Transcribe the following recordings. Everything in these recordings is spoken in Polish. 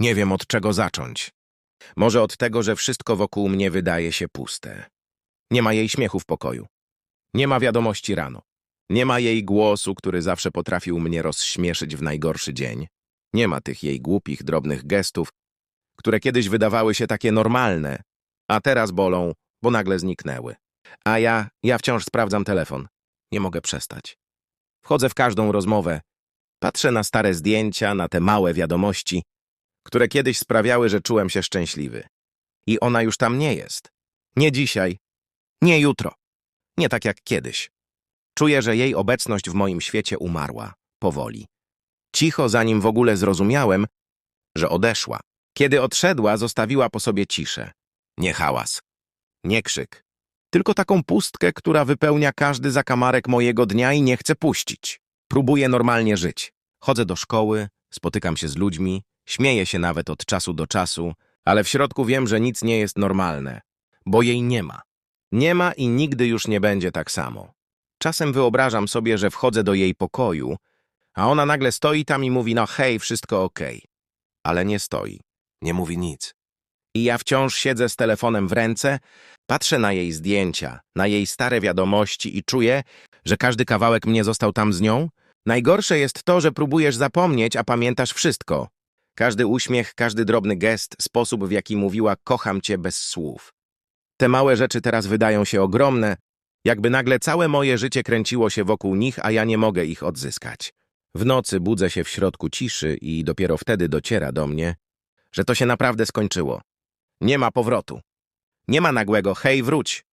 Nie wiem od czego zacząć. Może od tego, że wszystko wokół mnie wydaje się puste. Nie ma jej śmiechu w pokoju. Nie ma wiadomości rano. Nie ma jej głosu, który zawsze potrafił mnie rozśmieszyć w najgorszy dzień. Nie ma tych jej głupich, drobnych gestów, które kiedyś wydawały się takie normalne, a teraz bolą, bo nagle zniknęły. A ja, ja wciąż sprawdzam telefon. Nie mogę przestać. Wchodzę w każdą rozmowę. Patrzę na stare zdjęcia, na te małe wiadomości, które kiedyś sprawiały, że czułem się szczęśliwy. I ona już tam nie jest. Nie dzisiaj, nie jutro. Nie tak jak kiedyś. Czuję, że jej obecność w moim świecie umarła, powoli. Cicho, zanim w ogóle zrozumiałem, że odeszła. Kiedy odszedła, zostawiła po sobie ciszę. Nie hałas, nie krzyk. Tylko taką pustkę, która wypełnia każdy zakamarek mojego dnia i nie chcę puścić. Próbuję normalnie żyć. Chodzę do szkoły, spotykam się z ludźmi, śmieję się nawet od czasu do czasu, ale w środku wiem, że nic nie jest normalne, bo jej nie ma. Nie ma i nigdy już nie będzie tak samo. Czasem wyobrażam sobie, że wchodzę do jej pokoju, a ona nagle stoi tam i mówi, no hej, wszystko okej. Ale nie stoi, nie mówi nic. I ja wciąż siedzę z telefonem w ręce, patrzę na jej zdjęcia, na jej stare wiadomości i czuję, że każdy kawałek mnie został tam z nią. Najgorsze jest to, że próbujesz zapomnieć, a pamiętasz wszystko. Każdy uśmiech, każdy drobny gest, sposób w jaki mówiła kocham cię bez słów. Te małe rzeczy teraz wydają się ogromne, jakby nagle całe moje życie kręciło się wokół nich, a ja nie mogę ich odzyskać. W nocy budzę się w środku ciszy i dopiero wtedy dociera do mnie, że to się naprawdę skończyło. Nie ma powrotu. Nie ma nagłego hej, wróć.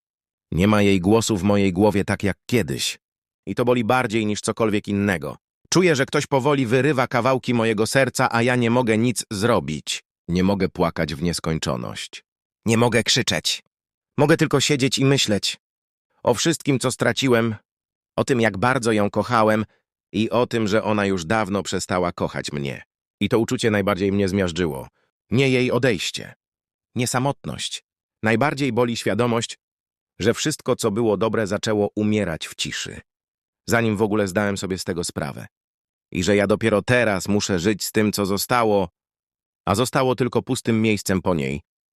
Nie ma jej głosu w mojej głowie tak jak kiedyś. I to boli bardziej niż cokolwiek innego. Czuję, że ktoś powoli wyrywa kawałki mojego serca, a ja nie mogę nic zrobić. Nie mogę płakać w nieskończoność. Nie mogę krzyczeć. Mogę tylko siedzieć i myśleć. O wszystkim, co straciłem, o tym, jak bardzo ją kochałem i o tym, że ona już dawno przestała kochać mnie. I to uczucie najbardziej mnie zmiażdżyło. Nie jej odejście. Nie samotność. Najbardziej boli świadomość, że wszystko, co było dobre, zaczęło umierać w ciszy. Zanim w ogóle zdałem sobie z tego sprawę. I że ja dopiero teraz muszę żyć z tym, co zostało, a zostało tylko pustym miejscem po niej,